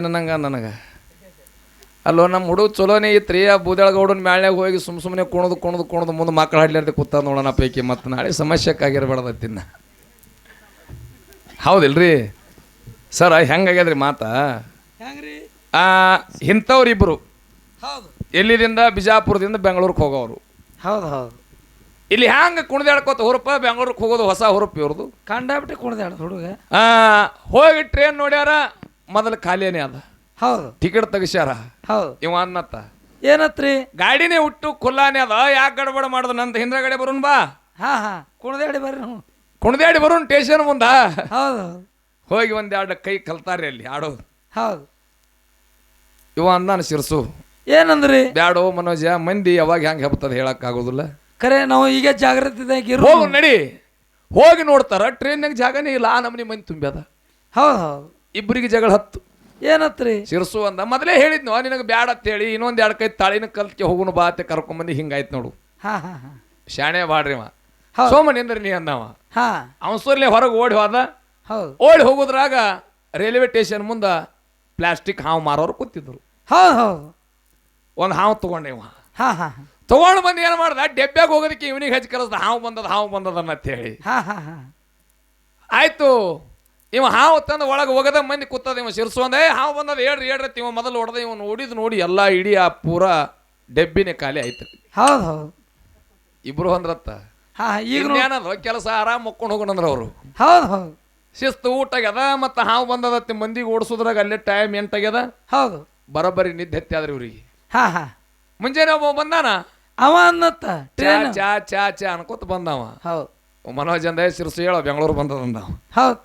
ನನಗೆ ನನಗೆ. ಅಲ್ಲೋ ನಮ್ಮ ಹುಡುಗ ಚಲೋನೇ ರೀ ಆ ಬೂದಳಗೌಡನ ಮ್ಯಾಳ್ಯಾಗ ಹೋಗಿ ಸುಮ್ ಸುಮ್ಮನೆ ಕುಣದು ಕುಣದು ಕುಣದು ಮುಂದೆ ಮಕ್ಕಳು ಹಾಡ್ಲಾರ್ದೆ ಕೂತ ನೋಡೋಣ ಪೈಕಿ ಮತ್ತು ನಾಳೆ ಸಮಸ್ಯೆಕ್ಕಾಗಿರ್ಬಾರ್ದತ್ತಿನ್ನ ಹೌದಿಲ್ರಿ? ಸರ್ ಹೆಂಗಾಗ್ಯದ್ರಿ ಮಾತಾ? ಇಂಥವ್ರಿಬ್ರು ಹೌದು. ಎಲ್ಲಿದಿಂದ? ಬಿಜಾಪುರದಿಂದ ಬೆಂಗಳೂರಿಗೆ ಹೋಗೋರು ಹೌದು ಹೌದು. ಇಲ್ಲಿ ಹ್ಯಾಂಗ ಕುಣಿದಾಡ್ಕೋತ ಹುರುಪ? ಬೆಂಗಳೂರಿಗೆ ಹೋಗೋದು ಹೊಸ ಹುರುಪ್ ಇವ್ರದು. ಕಂಡಾಬಿಟ್ಟು ಕುಣಿದಾಡ್ದು ಹುಡುಗ. ಆ, ಹೋಗಿ ಟ್ರೈನ್ ನೋಡ್ಯಾರ ಮೊದಲು ಖಾಲಿಯೇ ಅದ. ಹೌದು. ಟಿಕೆಟ್ ತೆಗಿಸ್ಯಾರ. ಹೌದು. ಇವ ಅನ್ನತ್ತ. ಏನತ್ರಿ? ಗಾಡಿನೇ ಹುಟ್ಟು ಖುಲ್ಲಾನೆ ಅದ. ಯಾಕೆ ಗಡಬಡ ಮಾಡ್ದ? ನಂತ ಹಿಂದ್ರಗಡೆ ಬರೋನ್ ಬಾ. ಹಾ ಹಾ. ಕುಣ್ದ್ಯಾಡಿ ಬರ್ರಿ ಹ್ಞೂ. ಕುಣ್ದಾಡಿ ಬರೋನ್ ಟೇಷನ್ ಮುಂದ. ಹೌದು. ಹೋಗಿ ಒಂದೆರಡು ಎರಡು ಕೈ ಕಲ್ತಾರ್ರಿ ಅಲ್ಲಿ ಆಡೋದು. ಹೌದು. ಇವ ಅಂದಾನ ಶಿರಸು. ಏನಂದ್ರಿ? ಬ್ಯಾಡೋ ಮನೋಜ ಮಂದಿ ಯಾವಾಗ ಹೆಂಗ್ ಹೇಳಕ್ ಆಗೋದಿಲ್ಲ. ಖರೆ ನಾವು ಈಗ ಜಾಗ್ರತೆ ಹೋಗಿ ಹೋಗು ನಡಿ. ಹೋಗಿ ನೋಡ್ತಾರ ಟ್ರೈನ್ಯಾಗ ಜಾಗನೇ ಇಲ್ಲ. ಆ ನಮನಿ ಮಂದಿ ತುಂಬ್ಯದ. ಹೌದು ಹೌದು. ಇಬ್ಬರಿಗೆ ಜಗಳ ಹತ್ತು. ಏನತ್ರಿ ಶಿರಸು ಅಂದ ಮೊದಲೇ ಹೇಳಿದ್ನು ನಿನಗೆ ಬ್ಯಾಡ ಅಂತೇಳಿ ಇನ್ನೊಂದು ಎರಡು ಕೈ ತಾಳಿನ ಕಲ್ಕೆ ಹೋಗುನು ಬಾ ಅಂತ ಕರ್ಕೊಂಬಂದು ಹಿಂಗಾಯ್ತು ನೋಡು. ಹಾ ಹಾ ಹಾ. ಶಾಣೆ ಬಾಡ್ರಿ ಅವ. ಸೋಮನೇಂದ್ರಿ ಸೋಮ ನಿಂದ್ರಿ ನೀ ಅಂದವ ಹಾ. ಅವಸರ್ಲೆ ಹೊರಗೆ ಓಡಿ ಹೋದ. ಹೌದು. ಓಡಿ ಹೋಗುದ್ರಾಗ ರೈಲ್ವೆ ಸ್ಟೇಷನ್ ಮುಂದೆ ಪ್ಲಾಸ್ಟಿಕ್ ಹಾವು ಮಾರೋರು ಕೂತಿದ್ರು. ಹೌದು ಹೌದು. ಒಂದು ಹಾವು ತಗೊಂಡೆ ಹಾ ಹಾ ಹಾ. ತಗೊಂಡು ಬಂದು ಏನು ಮಾಡ್ದ? ಡೆಬ್ಬ್ಯಾಗ ಹೋಗೋದಕ್ಕೆ ಇವನಿಗೆ ಹಚ್ಚಿ ಕರೆಸ್ದ ಹಾವು ಬಂದದ ಹಾವು ಬಂದದ ಅಂತ ಹೇಳಿ. ಹಾ ಹಾ ಹಾ. ಆಯ್ತು. ಇವ ಹಾವು ತಂದು ಒಳಗೆ ಹೋಗದ ಮಂದಿ ಕೂತದ ಇವ ಶಿರ್ಸು ಅಂದ ಏ ಹಾವು ಬಂದದ ಹೇಳ್ರಿ ಹೇಳ್ರಿ ಇವ ಮೊದಲು ಹೊಡೆದ ಇವನು ನೋಡಿದ್ ನೋಡಿ ಎಲ್ಲ ಇಡೀ ಆ ಪೂರ ಡೆಬ್ಬಿನೇ ಖಾಲಿ ಆಯ್ತು ಹೌದು ಹೌದು. ಇಬ್ರು ಅಂದ್ರತ್ತ ಹಾ ಈಗ ಏನದ ಕೆಲಸ ಆರಾಮ್ ಮಕ್ಕೊಂಡು ಹೋಗೋಣಂದ್ರ ಅವರು. ಹೌದು ಹೌದು. ಶಿಸ್ತು ಊಟ ಆಗ್ಯದ ಮತ್ತು ಹಾವು ಬಂದದ ಮಂದಿಗೆ ಓಡಿಸೋದ್ರಾಗ ಅಲ್ಲೇ ಟೈಮ್ ಎಂಟಾಗ್ಯದ ಹೌದು. ಬರೋಬ್ಬರಿ ನಿದ್ದೆ ಹತ್ತಿ ಆದ್ರಿ ಇವ್ರಿಗೆ. ಹಾ ಹಾ. ಮುಂಜಾನೆ ಒಬ್ಬ ಬಂದಾನ? ಅವ ಅನ್ನತ್ತ ಚಾ ಟ್ರೈನ್. ಚಾ ಚಾ ಚಾ ಅನ್ಕೋತ ಬಂದವ. ಹೌದು. ಮನೋಜ್ ಅಂದ ಶಿರ್ಸು ಹೇಳೋ ಬೆಂಗಳೂರು ಬಂದದಂದ ಅವ. ಹೌದು.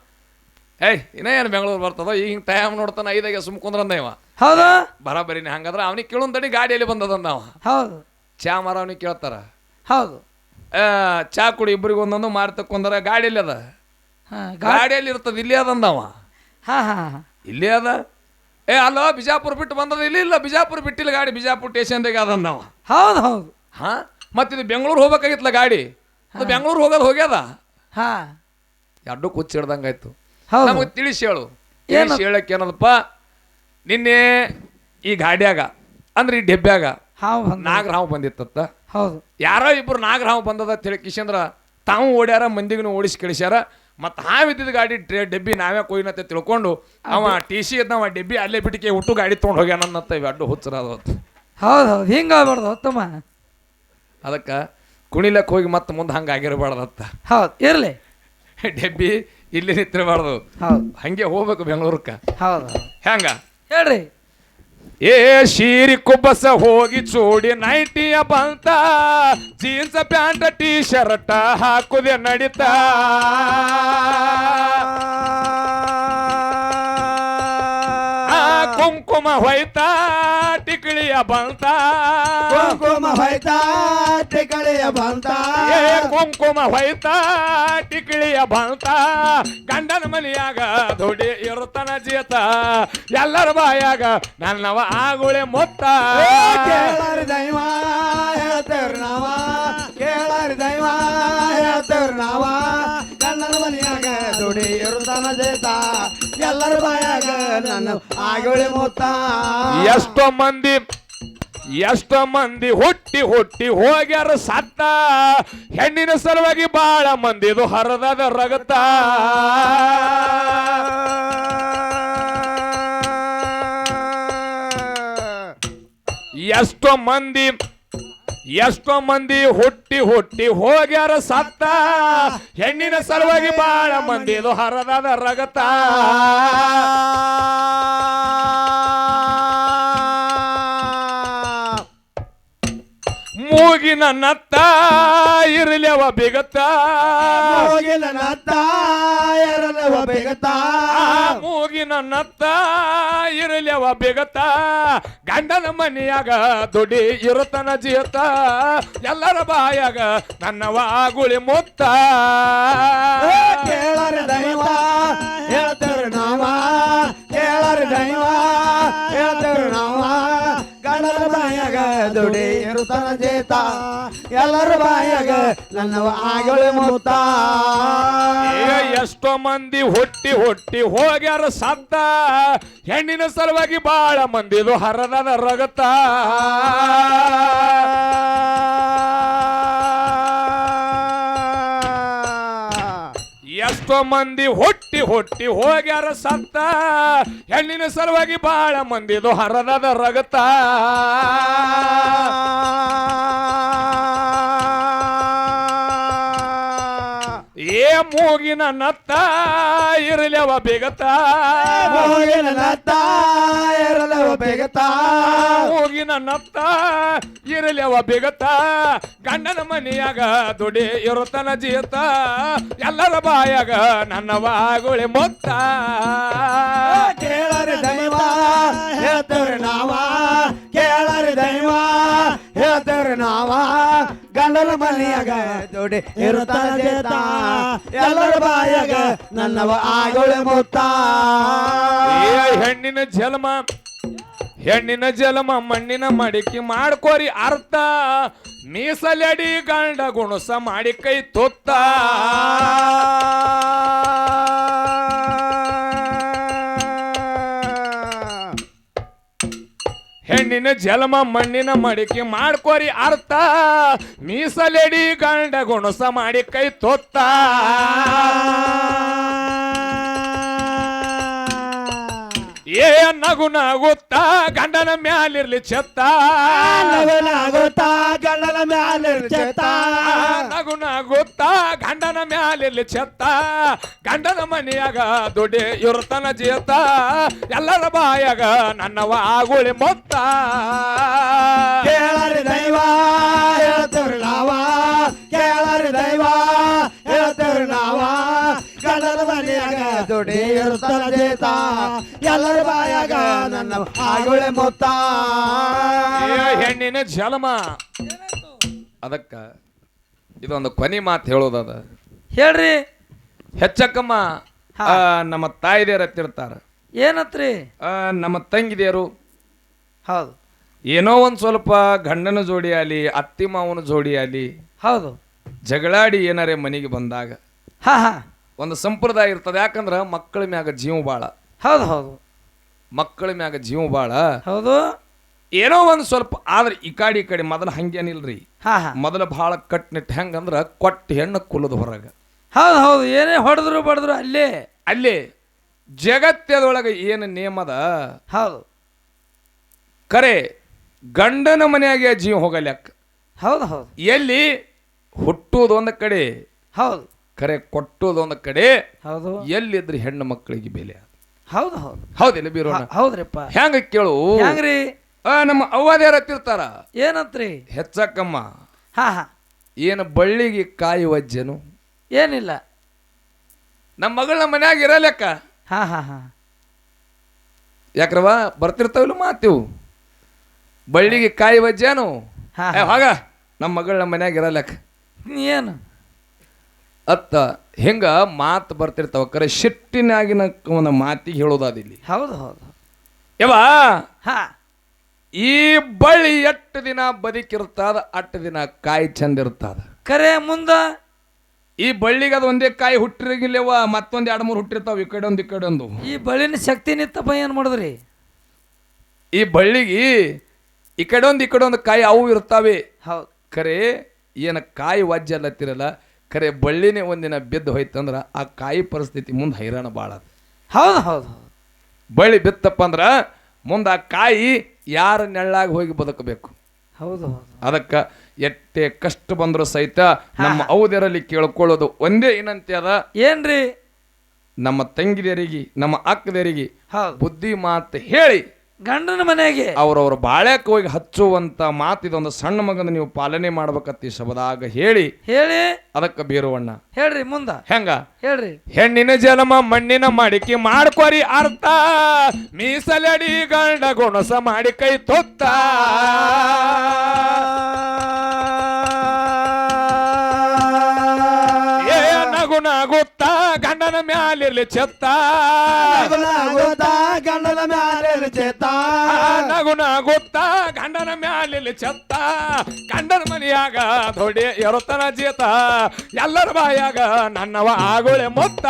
ಏಯ್ ಇನ್ನೇನು ಬೆಂಗಳೂರು ಬರ್ತದ? ಈಗ ಹಿಂಗೆ ಟೈಮ್ ನೋಡ್ತಾನ ಐದಾಗೆ ಸುಮ್ ಕುಂದ್ರಂದ ಇವ. ಹೌದಾ? ಬರಾಬರಿನೇ. ಹಂಗಂದ್ರೆ ಅವನಿಗೆ ಕೇಳೊಂದಡಿ ಗಾಡಿಯಲ್ಲಿ ಬಂದದಂದ ಅವ. ಹೌದು. ಚಾ ಮಾರ ಅವನಿಗೆ ಕೇಳ್ತಾರ. ಹೌದು. ಆ, ಚಾ ಕುಡಿ ಇಬ್ಬರಿಗೆ ಒಂದೊಂದು ಮಾರಿ ಗಾಡಿಯಲ್ಲಿ ಅದ. ಹಾ ಗಾ ಗಾಡಿಯಲ್ಲಿ ಇರ್ತದ ಇಲ್ಲಿ ಅದಂದವ ಹಾ ಹಾ ಹಾ. ಇಲ್ಲಿ ಅದ? ಏ ಅಲ್ಲೋ ಬಿಜಾಪುರ ಬಿಟ್ಟು ಬಂದದ? ಇಲ್ಲಿ ಇಲ್ಲ ಬಿಜಾಪುರ ಬಿಟ್ಟಿಲ್ಲ ಗಾಡಿ ಬಿಜಾಪುರ ಸ್ಟೇಷನ್ದಾಗ ಅದಂದವ ಹೌದು ಹೌದು. ಹಾ? ಮತ್ತಿದು ಬೆಂಗಳೂರು ಹೋಗ್ಬೇಕಾಗಿತ್ತಲ್ಲ ಗಾಡಿ? ಅದು ಬೆಂಗಳೂರು ಹೋಗೋದು ಹೋಗ್ಯದ? ಹಾ. ಎರಡು ಕುಚ್ಚಿ ಹಿಡ್ದಂಗಾಯ್ತು. ನಮಗೆ ತಿಳಿಸಿ ಹೇಳು. ತಿಳಿಸಿ ಹೇಳಕ್ಕೆ ಏನದಪ್ಪ? ನಿನ್ನೆ ಈ ಗಾಡ್ಯಾಗ ಅಂದ್ರೆ ಈ ಡೆಬ್ಬ್ಯಾಗ ನಾಗರಾಮ ಬಂದಿತ್ತತ್ತ ಹೌದು. ಯಾರೋ ಇಬ್ರು ನಾಗರಾಮ ಬಂದದ ತಿಳಿ ಕಿಶಂದ್ರ ತಾವು ಓಡ್ಯಾರ ಮಂದಿಗೂ ಓಡಿಸಿ ಕಳಿಸ್ಯಾರ. ಮತ್ತು ಹಾವಿದ್ದ ಗಾಡಿ ಟ್ರೇ ಡೆಬ್ಬಿ ನಾವೇ ಕೊಯ್ನತ್ತೆ ತಿಳ್ಕೊಂಡು ಅವ ಟಿ ಸಿ ಇದ್ದವ ಡೆಬ್ಬಿ ಅಲ್ಲೇ ಬಿಟ್ಟಿಗೆ ಹುಟ್ಟು ಗಾಡಿ ತೊಗೊಂಡು ಹೋಗ್ಯಾನಂತ ಇವು ಅಡ್ಡು ಹುಚ್ಚರ ಹೊತ್ತು ಹೌದು ಹೌದು. ಹಿಂಗಾಗ್ಬಾರ್ದು ಉತ್ತಮ. ಅದಕ್ಕೆ ಕುಣಿಲಕ್ಕೆ ಹೋಗಿ ಮತ್ತೆ ಮುಂದೆ ಹಂಗೆ ಆಗಿರಬಾರ್ದತ್ತ ಹೌದು. ಇರಲಿ. ಡೆಬ್ಬಿ ಇಲ್ಲಿ ನಿಂತಿರಬಾರ್ದು ಹೌದು. ಹಂಗೆ ಹೋಗ್ಬೇಕು ಬೆಂಗಳೂರಕ್ಕ. ಹೌದು. ಹೆಂಗ ಹೇಳ್ರಿ. ಏ ಶೀರಿ ಕುಬ್ಬಸ ಹೋಗಿ ಚೂಡಿ ನೈಟಿಯ ಬಂತ ಜೀನ್ಸ್ ಪ್ಯಾಂಟ್ ಟೀ ಶರ್ಟ್ ಹಾಕುದೆ ನಡೀತಾ. ಕುಂಕುಮ ಹೋಯ್ತಾ. ಟಿಕಳಿಯ ಬಂತ. ಕುಂಕುಮ ಹೊಯ್ತ ಟಿಕಳಿಯ ಬಂತ. ಏ ಕುಂಕುಮ ಹೊಯ್ತ ಟಿಕಳಿಯ ಬಂತ. ಗಂಡನ ಮನೆಯಾಗ ದುಡಿ ಇರುತ್ತನ ಜೀತ. ಎಲ್ಲರ ಬಾಯಾಗ ನನ್ನವ ಆಗುಳೆ ಮೊತ್ತ. ಕೇಳರ್ ದೈವ ಹೇಳ್ತೇವ್ರ ನಾವ. ಕೇಳಾರ ದೈವ ಹೇಳ್ತೇವ್ರ ನಾವ. ಗಂಡನ ಮನೆಯಾಗ ದುಡಿ ಇರುತ್ತಾನ ಜೇತ. ಎಲ್ಲರ ಬಾಯಾಗ ನನ್ನ ಆಗುಳೆ ಮೊತ್ತ. ಎಷ್ಟೋ ಮಂದಿ ಎಷ್ಟೋ ಮಂದಿ ಹುಟ್ಟಿ ಹುಟ್ಟಿ ಹೋಗ್ಯಾರ ಸತ್ತ. ಹೆಣ್ಣಿನ ಸಲುವಾಗಿ ಬಾಳ ಮಂದಿದು ಹರದದ ರಗತ. ಎಷ್ಟೋ ಮಂದಿ ಎಷ್ಟೋ ಮಂದಿ ಹುಟ್ಟಿ ಹುಟ್ಟಿ ಹೋಗ್ಯಾರ ಸತ್ತ. ಹೆಣ್ಣಿನ ಸಲುವಾಗಿ ಬಾಳ ಮಂದಿದು ಹರದಾದ ರಗತ. ಮೂಗಿನ ನತ್ತ ಬೇಗತ್ತ ಬಿಗತ್ತ. ನನ್ನತ್ತ ನತ್ತ ಅವ ಬೇಗತ್ತ. ಮೂಗಿ ನನ್ನತ್ತ ನತ್ತ ಇರಲಿಯವ ಬೇಗತ್ತ. ಗಂಡನ ಮನೆಯಾಗ ದುಡಿ ಇರುತ್ತನ ಜೀತ ಎಲ್ಲರ ಬಾಯಾಗ ನನ್ನವ ಗುಳಿ ಮುತ್ತ. ಕೇಳರ ದೈವ ಹೇಳ್ತಾರ ನಾವ. ಕೇಳರ ದೈವ ಹೇಳ್ತಾರ ನಾವ. ಗಂಡನ ಬಾಯಾಗ ದುಡಿ ಇರುತ್ತಾನ ಜೇತ. ಎಲ್ಲರ ಬಾಯಾಗ ನನ್ನವ ಆಗಳು ಮುತ್ತ. ಎಷ್ಟೋ ಮಂದಿ ಹೊಟ್ಟಿ ಹೊಟ್ಟಿ ಹೋಗ್ಯಾರ ಸತ್ತ. ಹೆಣ್ಣಿನ ಸಲುವಾಗಿ ಬಾಳ ಮಂದಿದು ಹರದ ರಗತ. ಎಷ್ಟೋ ಮಂದಿ ಹೊಟ್ಟಿ ಹೊಟ್ಟಿ ಹೋಗ್ಯಾರ ಸತ್ತ. ಹೆಣ್ಣಿನ ಸಲುವಾಗಿ ಬಾಳ ಮಂದಿದು ಹರದದ ರಗತ. ಮೂಗಿನ ನತ್ತ ಇರಲವ ಬೇಗತ. ಮೂಗಿನ ನತ್ತ ಇರಲವ ಬೇಗತ. ಮೂಗಿನ ನತ್ತ ಇರಲವ ಬೇಗತ. ಗಂಡನ ಮನೆಯಾಗ ದುಡಿ ಇರುತ್ತನ ಜೀತ. ಎಲ್ಲರ ಬಾಯಾಗ ನನ್ನ ಬಾಗುಳಿ ಮೊತ್ತ. ಕೇಳರಿ ದೈವ ಹೇಳ್ತೇವ್ರಿ ನಾವ. ಕೇಳರಿ ದೈವ, ಹೇಳ್ತೇವ್ರಿ ನಾವ. ಗಂಡಲ ಮನೆಯಾಗ ದುಡಿ ಇರುತ್ತಾನ ಎಲ್ಲರ ಬಾಯಾಗ ನನ್ನವ ಆಗೋಳೆ ಮುತ್ತ. ಹೆಣ್ಣಿನ ಜನ್ಮ ಹೆಣ್ಣಿನ ಜಲಮ ಮಣ್ಣಿನ ಮಡಿಕೆ ಮಾಡ್ಕೋರಿ ಅರ್ಥ. ಮೀಸಲಡಿ ಗಂಡ ಗುಣಸ ಮಾಡಿ ಕೈ ತೊತ್ತ. ಹೆಣ್ಣಿನ ಜಲಮ ಮಣ್ಣಿನ ಮಡಿಕೆ ಮಾಡ್ಕೋರಿ ಅರ್ಥ. ಮೀಸಲೆಡಿ ಗಂಡ ಗುಣಸ ಮಾಡಿ ಕೈ ತೊತ್ತ. ಏ ನಗು ನಗುತ್ತ ಗಂಡನ ಮ್ಯಾಲಿರ್ಲಿ ಚೆತ್ತ. ನವನಾಗುತ್ತಾ ಗಂಡನ ಮ್ಯಾಲಿರ್ಲಿ ಚೆತ್ತ. ನಗು ನಗುತ್ತ ಮ್ಯಾಲಿರ್ಲಿ ಚೆತ್ತ ಗಂಡನ ಮನೆಯಾಗ ದುಡಿ ಇರುತ್ತನ ಜೀತ ಎಲ್ಲರ ಬಾಯಾಗ ನನ್ನವ ಆಗುಳಿ ಮೊತ್ತ. ಕೇಳರಿ ದೈವ ಹೇಳ್ತೇವ್ರಿ ನಾವ. ಕೇಳರಿ ದೈವ ಹೇಳ್ತೇವ್ರಿ ನಾವ. ಗಂಡನ ಮನೆಯಾಗ ದುಡಿ ಇರುತ್ತನ ಜೇತ ಎಲ್ಲರ ಬಾಯಾಗ ನನ್ನ ಆಗುಳೆ ಮೊತ್ತ. ಹೆಣ್ಣಿನ ಜಲಮ ಅದಕ್ಕ ಇದೊಂದು ಕೊನಿ ಮಾತು ಹೇಳೋದದ. ಹೇಳ್ರಿ. ಹೆಚ್ಚಕ್ಕಮ್ಮ ಹಾ. ಆ, ನಮ್ಮ ತಾಯಿದೇರ ಹತ್ತಿರ್ತಾರ ಏನತ್ರಿ? ಆ, ನಮ್ಮ ತಂಗಿದೇರು ಹೌದು. ಏನೋ ಒಂದು ಸ್ವಲ್ಪ ಗಂಡನ ಜೋಡಿ ಆಲಿ ಅತ್ತಿ ಮಾವನ ಜೋಡಿ ಆಲಿ ಹೌದು. ಜಗಳಾಡಿ ಏನಾರೇ ಮನೆಗೆ ಬಂದಾಗ ಹಾ ಹಾ. ಒಂದು ಸಂಪ್ರದಾಯ ಇರ್ತದೆ. ಯಾಕಂದ್ರೆ ಮಕ್ಕಳ ಮ್ಯಾಗ ಜೀವ ಬಾಳ. ಹೌದು ಹೌದು. ಮಕ್ಕಳ ಮ್ಯಾಗ ಜೀವ ಬಾಳ. ಹೌದು. ಏನೋ ಒಂದು ಸ್ವಲ್ಪ ಆದ್ರೆ ಈ ಕಾಡಿ ಈ ಕಡೆ ಮೊದಲು ಹಂಗೇನಿಲ್ರಿ. ಹಾ ಹಾ. ಮೊದಲು ಭಾಳ ಕಟ್ನಿಟ್ಟು ಹೆಂಗಂದ್ರ ಕೊಟ್ಟ ಹೆಣ್ಣು ಕುಲದ ಹೊರಗ. ಹೌದು ಹೌದು. ಏನೇ ಹೊಡೆದ್ರು ಬಡದ್ರು ಅಲ್ಲೇ. ಅಲ್ಲಿ ಜಗತ್ತದೊಳಗೆ ಏನು ನಿಯಮದ ಹೌದು. ಕರೆ ಗಂಡನ ಮನೆಯಾಗೆ ಜೀವ ಹೋಗಲ್ಯಾಕ. ಹೌದು ಹೌದು. ಎಲ್ಲಿ? ಹುಟ್ಟುವುದು ಒಂದು ಕಡೆ. ಹೌದು. ಕರೆ ಕೊಟ್ಟುವುದು ಒಂದು ಕಡೆ. ಹೌದು. ಎಲ್ಲಿದ್ರೆ ಹೆಣ್ಣು ಮಕ್ಕಳಿಗೆ ಬೆಲೆ. ಹೌದು ಹೌದು. ಹೌದಿಲ್ಲ ಬೀರೋಣ. ಹ- ಹೌದ್ರಿಪ್ಪ. ಹೆಂಗ ಕೇಳು? ಹೆಂಗ್ರಿ? ಆ, ನಮ್ಮ ಅವ್ವಾದ್ಯಾರ ಹತ್ತಿರ್ತಾರ? ಏನಂತ್ರಿ? ಹೆಚ್ಚಕ್ಕಮ್ಮ. ಹಾ ಹಾ. ಏನು ಬಳ್ಳಿಗೆ ಕಾಯಿ ವಜ್ಜೆನು ಏನಿಲ್ಲ. ನಮ್ಮ ಮಗಳನ್ನ ಮನ್ಯಾಗ ಇರಲೆಕ್ಕ ಹಾ ಹಾ ಹಾ. ಯಾಕ್ರವ ಬರ್ತಿರ್ತಾವಿಲ್ಲ ಮಾತಿವು ಬಳ್ಳಿಗೆ ಕಾಯಿ ಬಜ್ಜೇನು. ಹಾ ಹೋಗ. ನಮ್ಮ ಮಗಳನ್ನ ಮನ್ಯಾಗ ಇರಲೆಕ್ಕ ಏನು? ಅತ್ತ ಹೆಂಗ ಮಾತು ಬರ್ತಿರ್ತಾವ ಕರೆ ಶಿಟ್ಟಿನಾಗಿನ ಒಂದು ಮಾತಿಗೆ ಹೇಳೋದಾದಿಲ್ಲಿ ಹೌದು ಹೌದು. ಯವ ಹಾ. ಈ ಬಳ್ಳಿ ಎಷ್ಟು ದಿನ ಬದುಕಿರ್ತದ ಅಟ್ಟು ದಿನ ಕಾಯಿ ಚಂದ ಇರ್ತದ ಕರೆ ಮುಂದ ಈ ಬಳ್ಳಿಗೆ ಅದು ಒಂದೇ ಕಾಯಿ ಹುಟ್ಟಿರಂಗಿಲ್ಲವ ಮತ್ತೊಂದು ಎರಡು ಮೂರು ಹುಟ್ಟಿರ್ತಾವ ಈ ಕಡೆ ಒಂದು ಈ ಕಡೆ ಒಂದು. ಈ ಬಳ್ಳಿನ ಶಕ್ತಿ ನಿತ್ತಪ್ಪ ಏನು ಮಾಡಿದ್ರಿ? ಈ ಬಳ್ಳಿಗೆ ಈ ಕಡೆ ಒಂದು ಈ ಕಡೆ ಒಂದು ಕಾಯಿ ಅವು ಇರ್ತಾವೆ. ಹೌದು. ಖರೆ ಏನ ಕಾಯಿ ವಾಜ್ಯ ಅಲ್ಲತ್ತಿರಲ್ಲ ಖರೆ ಬಳ್ಳಿನೇ ಒಂದಿನ ಬಿದ್ದು ಹೋಯ್ತಂದ್ರೆ ಆ ಕಾಯಿ ಪರಿಸ್ಥಿತಿ ಮುಂದೆ ಹೈರಾಣ ಭಾಳ. ಹೌದು ಹೌದು ಹೌದು. ಬಳ್ಳಿ ಬಿತ್ತಪ್ಪ ಅಂದ್ರ ಮುಂದೆ ಆ ಕಾಯಿ ಯಾರ ನೆಳ್ಳಾಗಿ ಹೋಗಿ ಬದುಕಬೇಕು? ಹೌದು ಹೌದು. ಅದಕ್ಕೆ ಎಷ್ಟೇ ಕಷ್ಟ ಬಂದರೂ ಸಹಿತ ನಮ್ಮ ಅವುದರಲ್ಲಿ ಕೇಳ್ಕೊಳ್ಳೋದು ಒಂದೇ ಏನಂತೆ ಅದ? ಏನ್ರಿ? ನಮ್ಮ ತಂಗಿದರಿಗೆ ನಮ್ಮ ಅಕ್ಕದರಿಗೆ ಬುದ್ಧಿ ಮಾತು ಹೇಳಿ. ಗಂಡನ ಮನೆಗೆ. ಅವ್ರವ್ರ ಬಾಳ್ಯಾಕ ಹೋಗಿ ಹಚ್ಚುವಂತ ಮಾತಿದೊಂದು ಸಣ್ಣ ಮಗನ ನೀವು ಪಾಲನೆ ಮಾಡ್ಬೇಕತ್ತಿ ಶಬದಾಗ ಹೇಳಿ. ಹೇಳಿ. ಅದಕ್ಕೆ ಬೀರುವಣ್ಣ. ಹೇಳ್ರಿ ಮುಂದ. ಹೆಂಗ? ಹೇಳ್ರಿ. ಹೆಣ್ಣಿನ ಜಲಮ ಮಣ್ಣಿನ ಮಡಿಕೆ ಮಾಡ್ಕೊರಿ ಅರ್ಥ. ಮೀಸಲಡಿ ಗಂಡ ಗುಣಸ ಮಾಡಿ ಕೈ ತೊತ್ತ. ಮ್ಯಾಲಿರ್ಲಿ ಚೆತ್ತ. ನಗುತ್ತಾ ಗಂಡನ ಮ್ಯಾಲೆ ಚೆತ್ತ. ನಗು ನಗುನ ಗೊತ್ತ ಗಂಡನ ಮ್ಯಾಲಿರ್ಲಿ ಚೆತ್ತ. ಗಂಡನ ಮನಿಯಾಗ ದೊಡ್ಡ ಎರತನ ಜೇತ. ಎಲ್ಲರ ಬಾಯಾಗ ನನ್ನವ ಆಗುಳೆ ಮೊತ್ತ.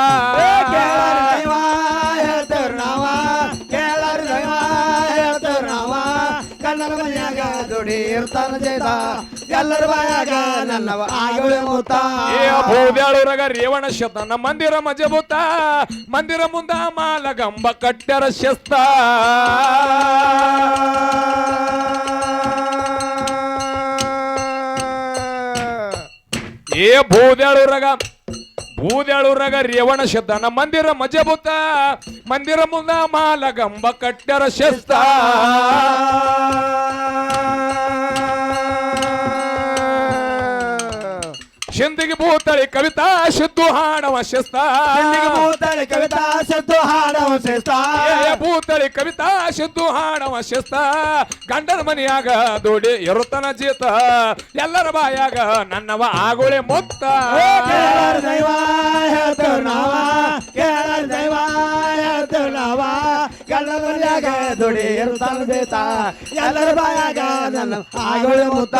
ದುಡಿ ಇರ್ತಾನ ಜೈದ ಎಲ್ಲರ ಬಾಯಾಗ ನನ್ನವ ಆಗಳು ಮೂತ. ಏ ಭೂದ್ಯಾಳುರಗ ರೇವಣ ಶತನ ಮಂದಿರ ಮಜಬೂತ ಮಂದಿರ ಮುಂದ ಮಾಲಗಂಬ ಕಟ್ಟರ ಶಸ್ತ. ಏ ಭೂದ್ಯಾಳುರಗ ಭೂದ್ಯಾಳುರಗ ರೇವಣ ಶತನ ಮಂದಿರ ಮಜಬೂತ ಮಂದಿರ ಮುಂದ ಮಾಲಗಂಬ ಕಟ್ಟರ ಶಸ್ತ. ಶಿಂದಿಗೆ ಭೂತಳಿ ಕವಿತಾ ಶುದ್ಧು ಹಾಡವ ಶಸ್ತ. ಭೂತಳಿ ಕವಿತಾ ಶುದ್ಧ ಹಾಡವ ಏ ಭೂತಳಿ ಕವಿತಾ ಶುದ್ಧು ಹಾಡವ ಶಸ್ತ. ಗಂಡನ ಮನೆಯಾಗ ದುಡಿ ಎರುತನ ಜೀತ. ಎಲ್ಲರ ಬಾಯಾಗ ನನ್ನವ ಆಗುಳೆ ಮೊತ್ತ. ದೈವ ಹೇಳ್ತೇವ್ರ ನಾವ. ಕೇಳರ ದೈವ ಹೇಳ್ತೇವ್ರ ನಾವ. ಗಂಡನ ಮನೆಯಾಗ ದುಡಿ ಇರುತ್ತನ ಜೀತ. ಎಲ್ಲರ ಬಾಯಾಗ ನನ್ನ ಆಗುಳೆ ಮೂತ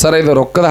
ಸರ್ ಇದು ರೊಕ್ಕದ